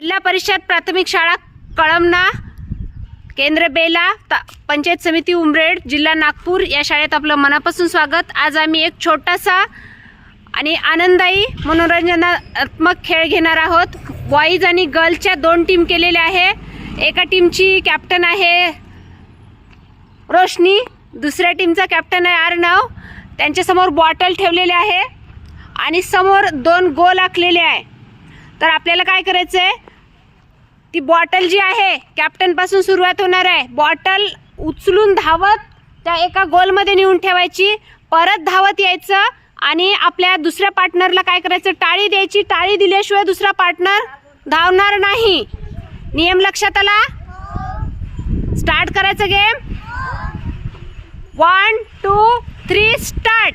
जिल्हा परिषद प्राथमिक शाळा कळमना केंद्र बेला ता पंचायत समिती उमरेड जिल्हा नागपूर या शाळेत आपलं मनापासून स्वागत. आज आम्ही एक छोटासा आणि आनंददायी मनोरंजनात्मक खेळ घेणार आहोत. बॉईज आणि गर्ल्सच्या दोन टीम केलेल्या आहे. एका टीमची कॅप्टन आहे रोशनी दुसऱ्या टीमचा कॅप्टन आहे आर्णव त्यांच्यासमोर बॉटल ठेवलेले आहे आणि समोर दोन गोल आखलेले आहे. तर आपल्याला काय करायचं आहे ती बॉटल जी आहे कॅप्टनपासून सुरुवात होणार आहे. बॉटल उचलून धावत त्या एका गोलमध्ये नेऊन ठेवायची. परत धावत यायचं आणि आपल्या दुसऱ्या पार्टनरला काय करायचं? टाळी द्यायची. टाळी दिल्याशिवाय दुसरा पार्टनर धावणार नाही. नियम लक्षात आला? स्टार्ट करायचं game one two three start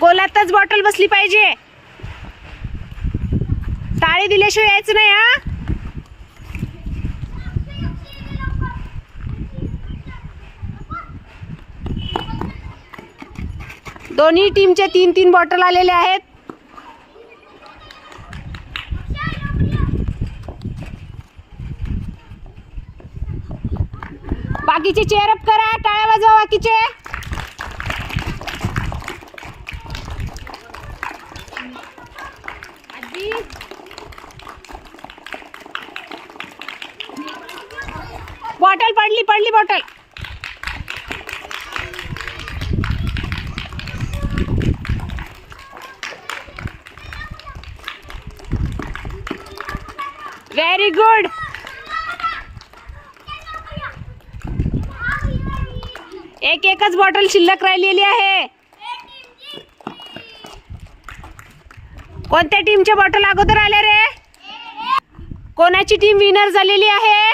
गोलातच bottle बसली पाहिजे. टाळी दिल्याशिवाय यायचं नाही हा? दोन्ही टीमचे तीन तीन बॉटल आलेले आहेत. बाकीचे चेअरअप करा टाळ्या वाजवा बाकीचे आजी बॉटल पडली पडली बॉटल. व्हेरी गुड एक एकच बॉटल शिल्लक राहिलेली आहे. कोणत्या टीमच्या बॉटल अगोदर आल्या रे? कोणाची टीम विनर झालेली आहे?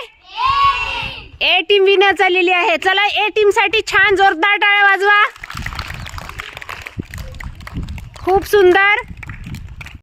ए टीम विनर झालेली आहे. चला ए टीमसाठी छान जोरदार टाळ्या वाजवा. खूप सुंदर.